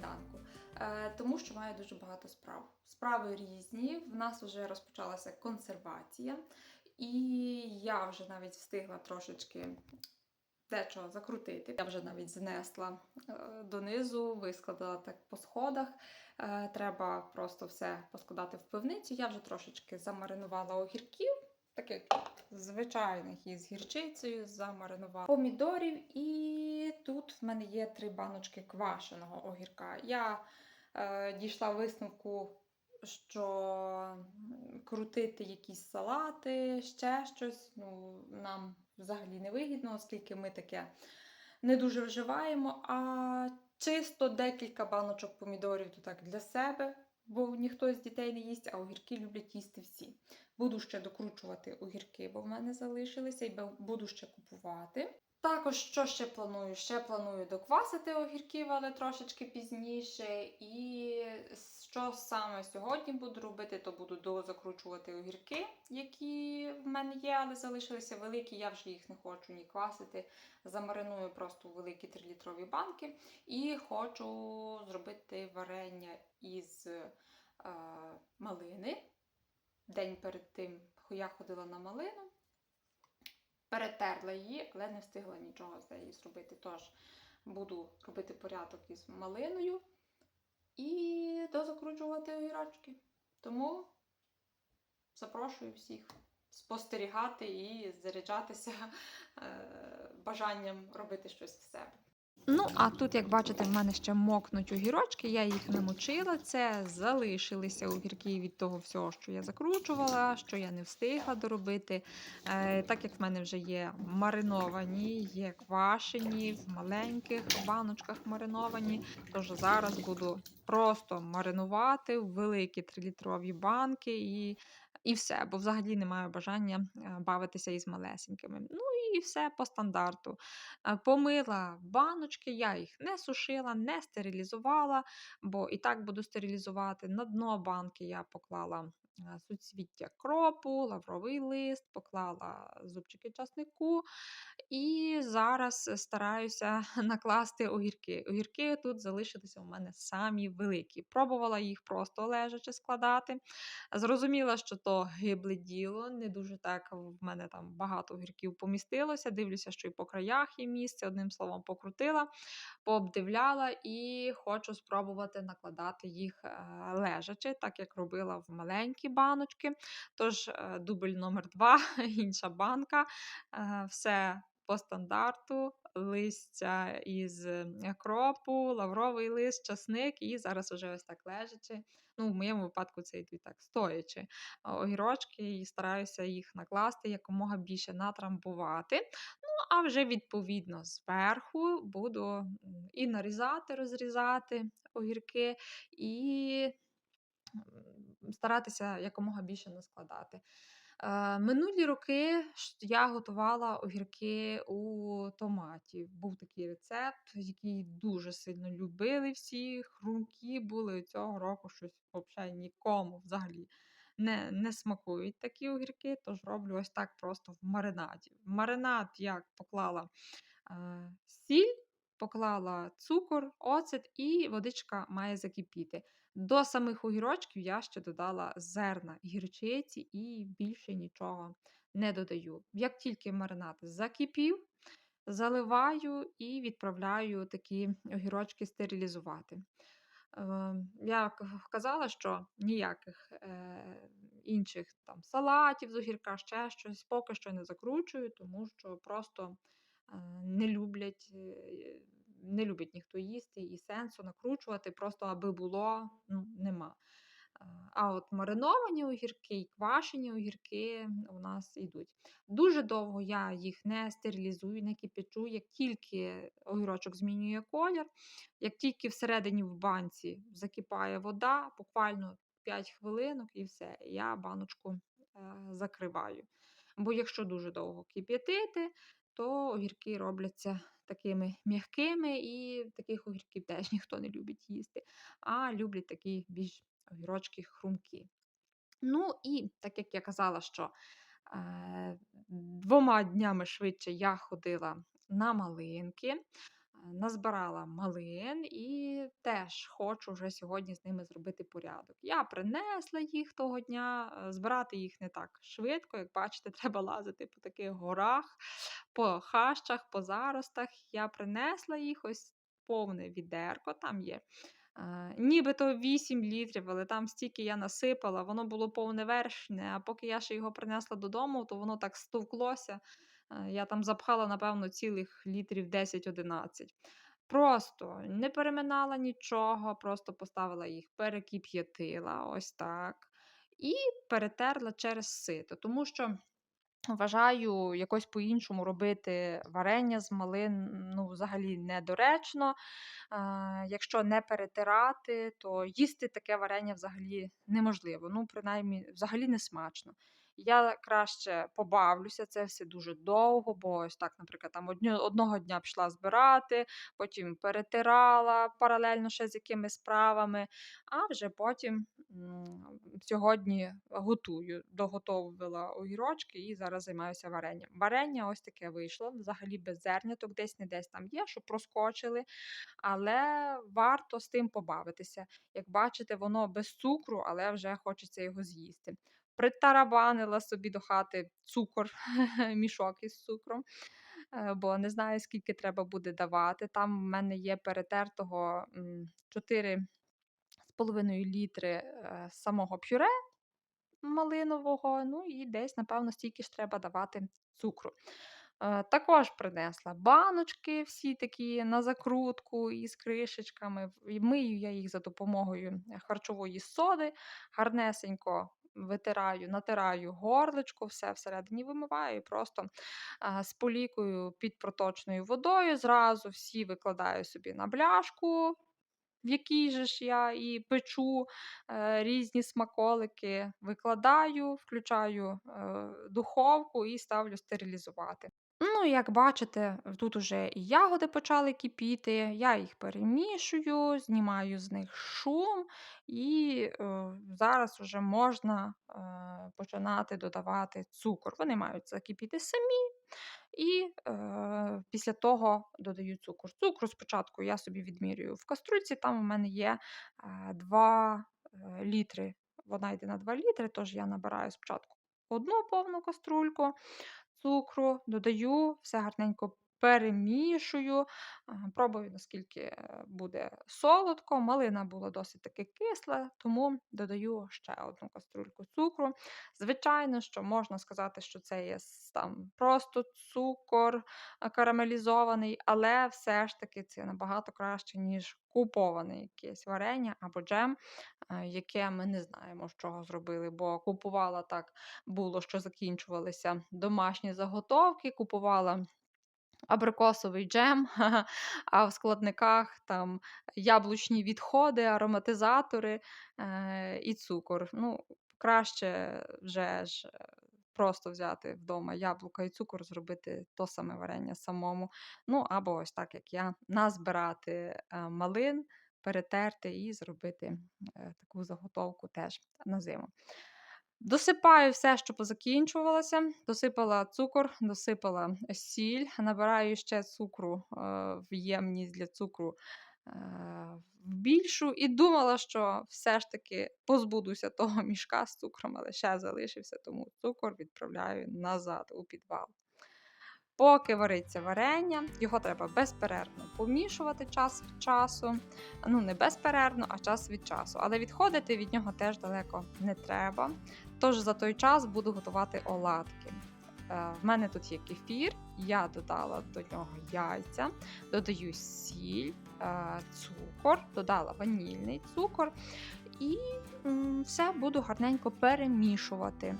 сніданку, е, тому що маю дуже багато справ. Справи різні. В нас вже розпочалася консервація, і я вже навіть встигла трошечки дечого закрутити. Я вже навіть знесла е, донизу, вискладала так по сходах. Е, Треба просто все поскладати в пивницю. Я вже трошечки замаринувала огірків, таких звичайних із гірчицею, замаринувала помідорів. І тут в мене є три баночки квашеного огірка. Я е, дійшла висновку, що крутити якісь салати, ще щось, ну, нам взагалі не вигідно, оскільки ми таке не дуже вживаємо. А чисто декілька баночок помідорів то так для себе, бо ніхто з дітей не їсть, а огірки люблять їсти всі. Буду ще докручувати огірки, бо в мене залишилися, і буду ще купувати. Також що ще планую? Ще планую доквасити огірків, але трошечки пізніше. І що саме сьогодні буду робити, то буду дозакручувати огірки, які в мене є, але залишилися великі. Я вже їх не хочу ні квасити. Замариную просто у великі 3-літрові банки. І хочу зробити варення із е, малини. День перед тим я ходила на малину. Перетерла її, але не встигла нічого з нею зробити. Тож буду робити порядок із малиною і дозакручувати огірочки. Тому запрошую всіх спостерігати і заряджатися е, бажанням робити щось в себе. Ну, а тут, як бачите, в мене ще мокнуть огірочки, я їх не мочила. Це залишилися огірки від того всього, що я закручувала, що я не встигла доробити. Е, так як в мене вже є мариновані, є квашені, в маленьких баночках мариновані. Тож зараз буду просто маринувати в великі 3-літрові банки і, і все, бо взагалі не маю бажання е, бавитися із малесенькими. Ну і все по стандарту. Е, Помила баночки, я їх не сушила, не стерилізувала, бо і так буду стерилізувати. На дно банки я поклала суцвіття кропу, лавровий лист, поклала зубчики часнику. І зараз стараюся накласти огірки. Огірки тут залишилися у мене самі великі. Пробувала їх просто лежачи складати. Зрозуміла, що то гибле діло, не дуже так в мене там багато огірків помістилося. Дивлюся, що і по краях є місце. Одним словом, покрутила, пообдивляла і хочу спробувати накладати їх е, лежачи, так як робила в маленькі баночки. Тож, е, дубль номер два, інша банка. Е, Все по стандарту. Листя із е, кропу, лавровий лист, часник, і зараз уже ось так лежачи. Ну, в моєму випадку це йдуть так стоячи огірочки, і стараюся їх накласти якомога більше натрамбувати. Ну, а вже відповідно зверху буду і нарізати, розрізати огірки, і старатися якомога більше наскладати. Е, Минулі роки я готувала огірки у томаті. Був такий рецепт, який дуже сильно любили всі. Хрумкі були цього року щось взагалі нікому взагалі не, не смакують такі огірки, тож роблю ось так просто в маринаді. В маринад я поклала е, сіль, поклала цукор, оцет і водичка має закипіти. До самих огірочків я ще додала зерна гірчиці і більше нічого не додаю. Як тільки маринад закипів, заливаю і відправляю такі огірочки стерилізувати. Е, Я казала, що ніяких е, інших там салатів з огірка, ще щось поки що не закручую, тому що просто е, не люблять, е, не любить ніхто їсти і сенсу накручувати, просто аби було, ну, нема. Е, А от мариновані огірки і квашені огірки у нас йдуть. Дуже довго я їх не стерилізую, не кипячу. Як тільки огірочок змінює колір, як тільки всередині в банці закипає вода, буквально 5 хвилинок і все, я баночку е, закриваю. Бо якщо дуже довго кип'ятити, то огірки робляться такими м'якими, і таких огірків теж ніхто не любить їсти, а люблять такі більш огірочки хрумкі. Ну і так як я казала, що е, двома днями швидше я ходила на малинки. Назбирала малин і теж хочу вже сьогодні з ними зробити порядок. Я принесла їх того дня, е, збирати їх не так швидко. Як бачите, треба лазити по таких горах, по хащах, по заростах. Я принесла їх ось повне відерко, там є. е, Нібито 8 літрів, але там стільки я насипала, воно було повне вершне, а поки я ще його принесла додому, то воно так стовклося. Е, Я там запхала, напевно, цілих літрів 10-11. Просто не переминала нічого, просто поставила їх, перекип'ятила, ось так. І перетерла через сито. Тому що вважаю, якось по-іншому робити варення з малин ну, взагалі недоречно. Е, якщо не перетирати, то їсти таке варення взагалі неможливо. Ну, принаймні, взагалі не смачно. Я краще побавлюся, це все дуже довго, бо ось так, наприклад, там одного дня пішла збирати, потім перетирала паралельно ще з якимись справами, а вже потім сьогодні готую, доготовила огірочки і зараз займаюся варенням. Варення ось таке вийшло, взагалі без зерняток, десь не десь там є, що проскочили, але варто з тим побавитися. Як бачите, воно без цукру, але вже хочеться його з'їсти. Притарабанила собі до хати цукор, мішок із цукром, е, бо не знаю, скільки треба буде давати. Там в мене є перетертого 4,5 літри е, самого пюре малинового, ну і десь, напевно, стільки ж треба давати цукру. Е, Також принесла баночки, всі такі на закрутку із кришечками. Мию я їх за допомогою харчової соди, гарнесенько витираю, натираю горлечко, все всередині вимиваю і просто з полікою під проточною водою. Зразу всі викладаю собі на бляшку. В якій же ж я і печу е, різні смаколики, викладаю, включаю е, духовку і ставлю стерилізувати. Ну, як бачите, тут уже і ягоди почали кипіти, я їх перемішую, знімаю з них шум, і е, зараз вже можна е, починати додавати цукор. Вони мають закипіти самі, і е, після того додаю цукор. Цукру спочатку я собі відмірюю в каструльці, там у мене є е, 2 е, літри. Вона йде на 2 літри, тож я набираю спочатку одну повну каструльку цукру, додаю, все гарненько перемішую, пробую, наскільки буде солодко. Малина була досить таки кисла, тому додаю ще одну каструльку цукру. Звичайно, що можна сказати, що це є там просто цукор карамелізований, але все ж таки це набагато краще, ніж куповане якесь варення або джем, яке ми не знаємо, з чого зробили, бо купувала так було, що закінчувалися домашні заготовки, купувала абрикосовий джем, а в складниках там яблучні відходи, ароматизатори е, і цукор. Ну, краще вже ж е, просто взяти вдома яблука і цукор, зробити то саме варення самому. Ну, або ось так, як я, назбирати е, малин, перетерти і зробити е, таку заготовку теж на зиму. Досипаю все, що позакінчувалося. Досипала цукор, досипала сіль, набираю ще цукру е, в ємність для цукру е, в більшу, і думала, що все ж таки позбудуся того мішка з цукром, але ще залишився, тому цукор відправляю назад у підвал. Поки вариться варення, його треба безперервно помішувати час від часу. Ну, не безперервно, а час від часу. Але відходити від нього теж далеко не треба. Тож за той час буду готувати оладки. Е, В мене тут є кефір, я додала до нього яйця, додаю сіль, е, цукор, додала ванільний цукор і все буду гарненько перемішувати. Е,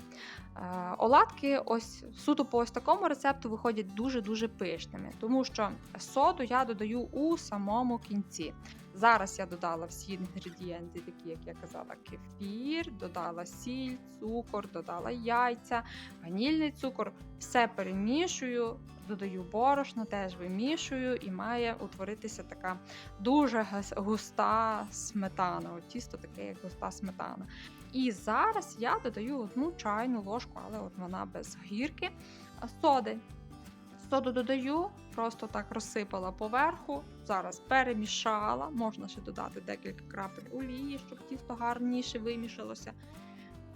Оладки ось суто по ось такому рецепту виходять дуже-дуже пишними, тому що соду я додаю у самому кінці. Зараз я додала всі інгредієнти, такі, як я казала, кефір, додала сіль, цукор, додала яйця, ванільний цукор, все перемішую, додаю борошно, теж вимішую, і має утворитися така дуже густа сметана. От тісто таке, як густа сметана. І зараз я додаю одну чайну ложку, але от вона без гірки, соди. Соду додаю, просто так розсипала поверху. Зараз перемішала. Можна ще додати декілька крапель олії, щоб тісто гарніше вимішалося.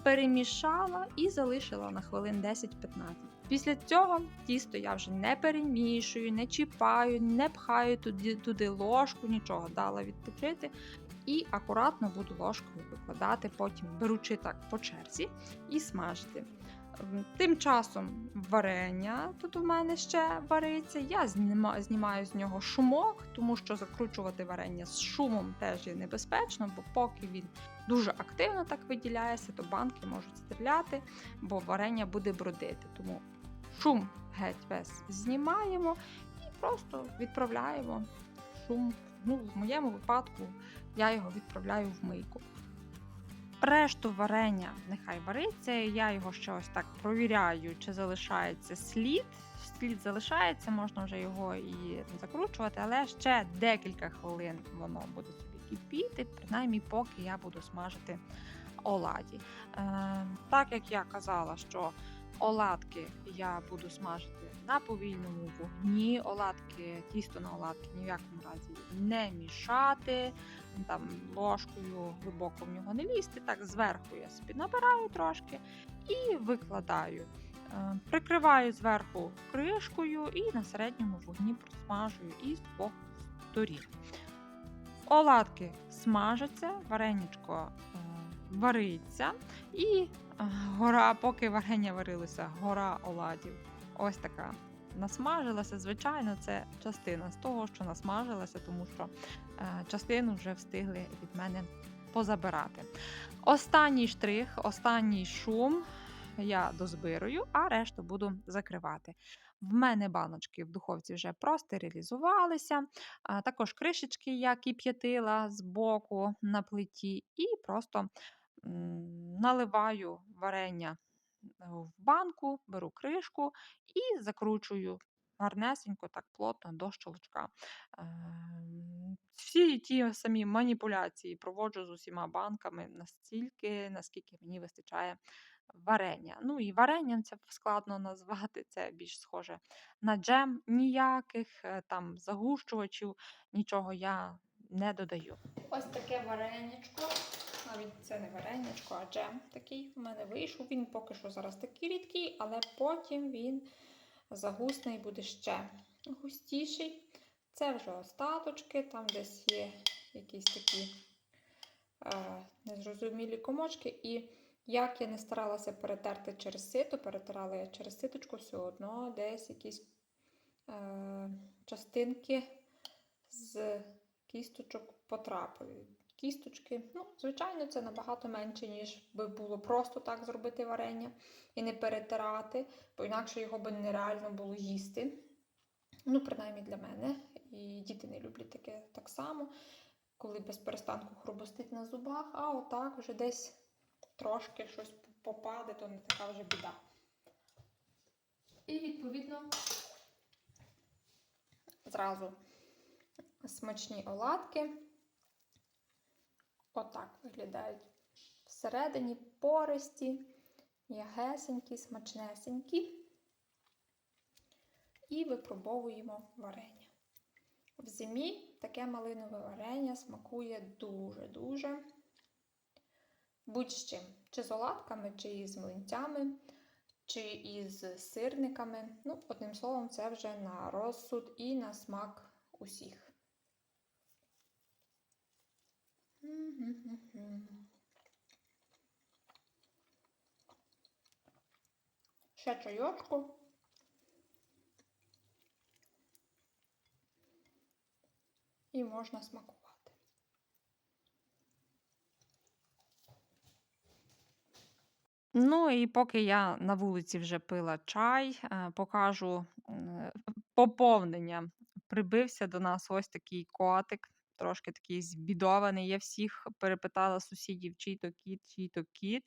Перемішала і залишила на хвилин 10-15. Після цього тісто я вже не перемішую, не чіпаю, не пхаю туди, туди ложку, нічого дала відпочити. І акуратно буду ложкою викладати, потім беручи так по черзі і смажити. Тим часом варення тут у мене ще вариться. Я знімаю з нього шумок, тому що закручувати варення з шумом теж є небезпечно, бо поки він дуже активно так виділяється, то банки можуть стріляти, бо варення буде бродити. Тому шум геть весь знімаємо і просто відправляємо шум. Ну, в моєму випадку я його відправляю в мийку. Решту варення нехай вариться. Я його ще ось так провіряю, чи залишається слід. Слід залишається, можна вже його і закручувати, але ще декілька хвилин воно буде собі кипіти, принаймні поки я буду смажити оладі. Е, так як я казала, що оладки я буду смажити на повільному вогні, оладки, тісто на оладки ні в якому разі не мішати там ложкою глибоко в нього не лізти. Так зверху я собі набираю трошки і викладаю. Е, Прикриваю зверху кришкою і на середньому вогні просмажую із двох сторін. Оладки смажаться, вареничко е, вариться, і е, гора, поки варення варилося, гора оладів. Ось така насмажилася. Звичайно, це частина з того, що насмажилася, тому що е, частину вже встигли від мене позабирати. Останній штрих, останній шум я дозбирую, а решту буду закривати. В мене баночки в духовці вже простерилізувалися. а Також кришечки я кип'ятила з боку на плиті і просто наливаю варення в банку, беру кришку і закручую гарнесенько, так плотно до щелчка. Ем, Всі ті самі маніпуляції проводжу з усіма банками настільки, наскільки мені вистачає варення. Ну і варенням це складно назвати, це більш схоже на джем. Ніяких е, там загущувачів, нічого я не додаю. Ось таке варенячко. Навіть це не варенячко, а джем такий в мене вийшов. Він поки що зараз такий рідкий, але потім він загусне і буде ще густіший. Це вже остаточки, там десь є якісь такі е, незрозумілі комочки. І як я не старалася перетерти через сито, перетирала я через ситочку, все одно десь якісь е, частинки з кісточок потрапили. Кісточки, ну, звичайно, це набагато менше, ніж би було просто так зробити варення і не перетирати, бо інакше його би нереально було їсти. Ну, принаймні для мене. І діти не люблять таке так само, коли без перестанку хрубостить на зубах, а отак вже десь трошки щось попаде, то не така вже біда. І відповідно зразу смачні оладки. Отак виглядають. Всередині пористі, м'ягесенькі, смачнесенькі. І випробовуємо варення. В зимі таке малинове варення смакує дуже-дуже будь-з чим. Чи з оладками, чи із млинцями, чи із сирниками. Ну, одним словом, це вже на розсуд і на смак усіх. Ще чайочку. І можна смакувати. Ну і поки я на вулиці вже пила чай, е, покажу е, поповнення. Прибився до нас ось такий котик, трошки такий збідований. Я всіх перепитала сусідів, чий то кіт, чий то кіт.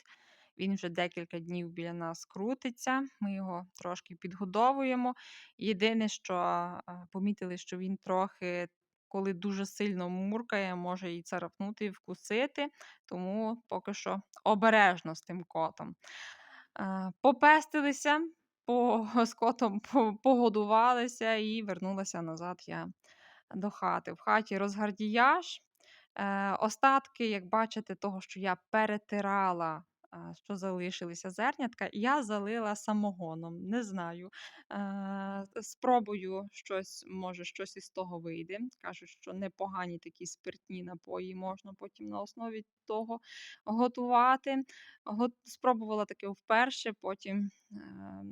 Він вже декілька днів біля нас крутиться. Ми його трошки підгодовуємо. Єдине, що помітили, що він трохи, коли дуже сильно муркає, може і царапнути, і вкусити. Тому поки що обережно з тим котом. Попестилися, по, з котом погодувалися і вернулася назад я до хати. В хаті розгардіяж. Е, остатки, як бачите, того, що я перетирала, що залишилися зернятка, я залила самогоном. Не знаю. Спробую щось, може, щось із того вийде. Кажуть, що непогані такі спиртні напої можна потім на основі того готувати. Спробувала таке вперше, потім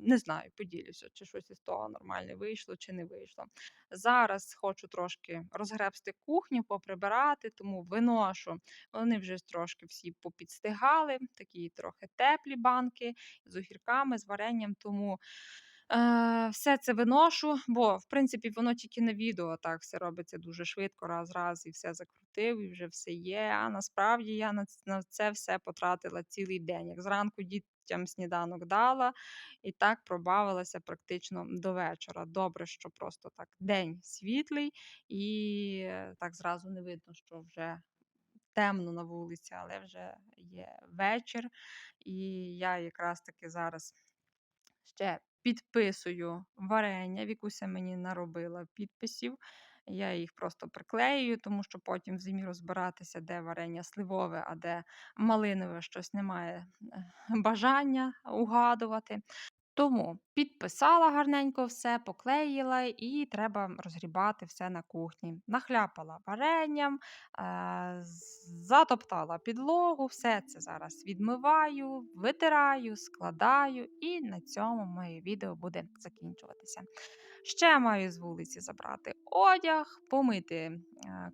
не знаю, поділюся, чи щось із того нормальне вийшло, чи не вийшло. Зараз хочу трошки розгребсти кухню, поприбирати, тому виношу. Вони вже трошки всі попідстигали, такі трохи теплі банки з огірками, з варенням. Тому е, все це виношу, бо в принципі воно тільки на відео так все робиться дуже швидко, раз раз і все закрутив, і вже все є. А насправді я на на це все потратила цілий день. Як зранку дітям сніданок дала, і так пробавилася практично до вечора. Добре, що просто так день світлий, і е, так зразу не видно, що вже темно на вулиці, але вже є вечір. І я якраз таки зараз ще підписую варення. Вікуся мені наробила підписів. Я їх просто приклеюю, тому що потім в зимі розбиратися, де варення сливове, а де малинове щось немає е, бажання угадувати. Тому підписала гарненько все, поклеїла і треба розгрібати все на кухні. Нахляпала варенням, е, затоптала підлогу, все це зараз відмиваю, витираю, складаю, і на цьому моє відео буде закінчуватися. Ще маю з вулиці забрати одяг, помити е,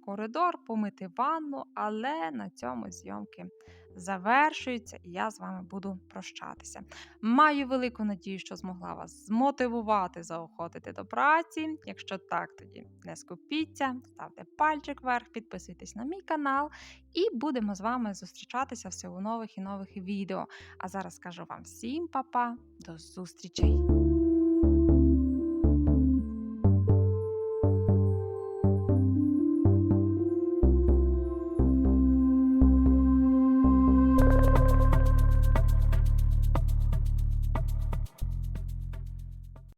коридор, помити ванну, але на цьому зйомки завершуються, і я з вами буду прощатися. Маю велику надію, що змогла вас змотивувати, заохотити до праці. Якщо так, тоді не скупіться, ставте пальчик вверх, підписуйтесь на мій канал, і будемо з вами зустрічатися все у нових і нових відео. А зараз кажу вам всім па-па, до зустрічей!